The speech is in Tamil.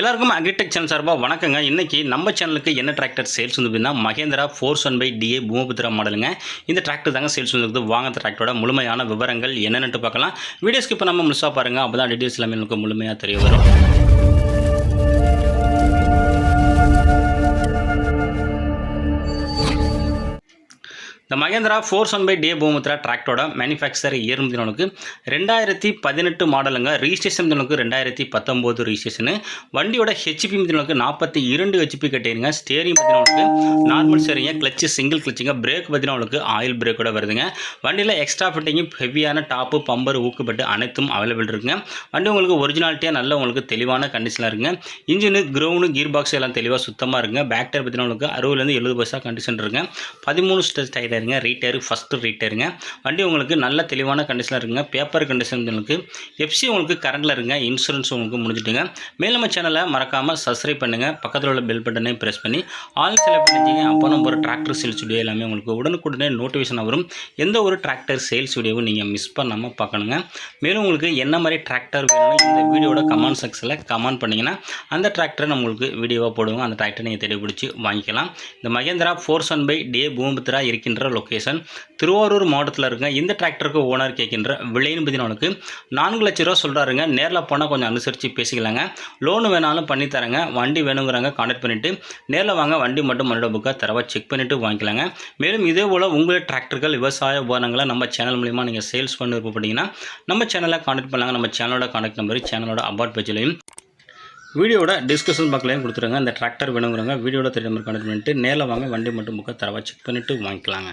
எல்லாருக்கும் அக்ரிடெக் சேனல் சார்பாக வணக்கங்க. இன்னைக்கு நம்ம சேனலுக்கு என்ன டிராக்டர் சேல்ஸ் வந்து அப்படின்னா Mahindra four one five DI Bhoomiputra மாடலுங்க இந்த டிராக்டர் தாங்க சேல்ஸ் வந்து வாங்க டிராக்டரோட முழுமையான விவரங்கள் என்னென்னு பார்க்கலாம். வீடியோஸ்க்கு இப்போ நம்ம முழுசாக பாருங்கள் அப்போ தான் டீட்டெயில்ஸ் எல்லாமே உங்களுக்கு முழுமையாக தெரிய வரும். இந்த Mahindra four one five DI Bhoomiputra டிராக்டோட manufacture year ரெண்டாயிரத்தி பதினெட்டு மாடலுங்க ரிஜிஸ்ட்ரேஷன் முதினவனுக்கு ரெண்டாயிரத்தி பத்தொம்போது ரிஜிஸ்ட்ரேஷனு வண்டியோட ஹெச்பி முதினவனுக்கு நாற்பத்தி இரண்டு ஹெச்பி கட்டிடுங்க ஸ்டேரிங் பார்த்தீங்கன்னா நார்மல் ஸ்டேரிங்க கிளச்சு சிங்கிள் கிளச்சுங்க பிரேக் பார்த்தீங்கன்னா ஆயில் பிரேக்கோட வருதுங்க. வண்டியில் எக்ஸ்ட்ரா ஃபிட்டிங்கும் ஹெவியான டாப்பு பம்பர் ஊக்குப்பட்டு அனைத்தும் அவைலபிள் இருக்குங்க. வண்டி உங்களுக்கு ஒரிஜினாலிட்டியாக நல்ல உங்களுக்கு தெளிவான கண்டிஷனாக இருக்குங்க. இன்ஜினு க்ரௌண்டு கீர் பாக்ஸ் எல்லாம் தெளிவாக சுத்தமாக இருக்குங்க. பேக்டர் பார்த்தீங்கன்னா உங்களுக்கு அறுபதுலேருந்து எழுபது பர்சா கண்டிஷன் இருக்குங்க. பதிமூணு ஸ்டேஜ் டயர் ரீட்டரு ஃபஸ்ட்டு ரீட்டருங்க வண்டி உங்களுக்கு நல்ல தெளிவான கண்டிஷனில் இருக்குங்க. பேப்பர் கண்டிஷன் உங்களுக்கு எஃப்சி உங்களுக்கு கரண்டில் இருங்க இன்சூரன்ஸ் உங்களுக்கு முடிஞ்சிட்டுங்க. மேலும் நம்ம சேனலை மறக்காமல் சப்ஸ்கிரைப் பண்ணுங்கள் பக்கத்தில் உள்ள பெல் பட்டனையும் ப்ரெஸ் பண்ணி ஆல் செலக்ட் பண்ணிச்சிங்க அப்போ நம்ம ஒரு டிராக்டர் சேல்ஸ் வீடியோ எல்லாமே உங்களுக்கு உடனுக்குடனே நோட்டிஃபிகேஷன் வரும். எந்த ஒரு டிராக்டர் சேல்ஸ் வீடியோவும் நீங்கள் மிஸ் பண்ணாமல் பார்க்கணுங்க. மேலும் உங்களுக்கு என்ன மாதிரி டிராக்டர் வேணும்னு இந்த வீடியோட கமெண்ட் செக்ஷனில் கமெண்ட் பண்ணிங்கன்னா அந்த டிராக்டரை நம்மளுக்கு உங்களுக்கு வீடியோவாக போடுவோம். அந்த டிராக்டரை நீங்கள் தேடி பிடிச்சி வாங்கிக்கலாம். இந்த Mahindra four one by day பூம்புத்திரா இருக்கின்ற லொக்கேஷன் திருவாரூர் மாவட்டத்தில் இருக்க இந்த டிராக்டருக்கு ஓனர் கேட்கின்ற விலைன்னு பற்றி உனக்கு நான்கு லட்ச ரூபா சொல்கிறாருங்க நேரில் போனால் கொஞ்சம் அனுசரித்து பேசிக்கலாங்க. லோனு வேணாலும் பண்ணி தரேங்க. வண்டி வேணுங்கிறாங்க கான்டாக்ட் பண்ணிவிட்டு நேரில் வாங்க வண்டி மட்டும் மறுட புக்காக தரவா செக் பண்ணிவிட்டு வாங்கிக்கலாங்க. மேலும் இதே போல் உங்கள் டிராக்டர்கள் விவசாய உபகரணங்களை நம்ம சேனல் மூலிமா நீங்கள் சேல்ஸ் பண்ண விருப்பப்பட்டீங்கன்னா நம்ம சேனலை கான்டாக்ட் பண்ணலாங்க. நம்ம சேனலோட கான்டாக்ட் நம்பர் சேனலோட அபார்ட் பேஜ்லையும் வீடியோட டிஸ்கஷன் பாக்லையும் கொடுத்துருங்க. இந்த டிராக்டர் வேணுங்கிறவங்க வீடியோட தெரிய கனெக்ட் பண்ணிட்டு நேரில் வாங்க வண்டி மட்டும் புக்கை தரவா செக் பண்ணிவிட்டு வாங்கிக்கலாங்க.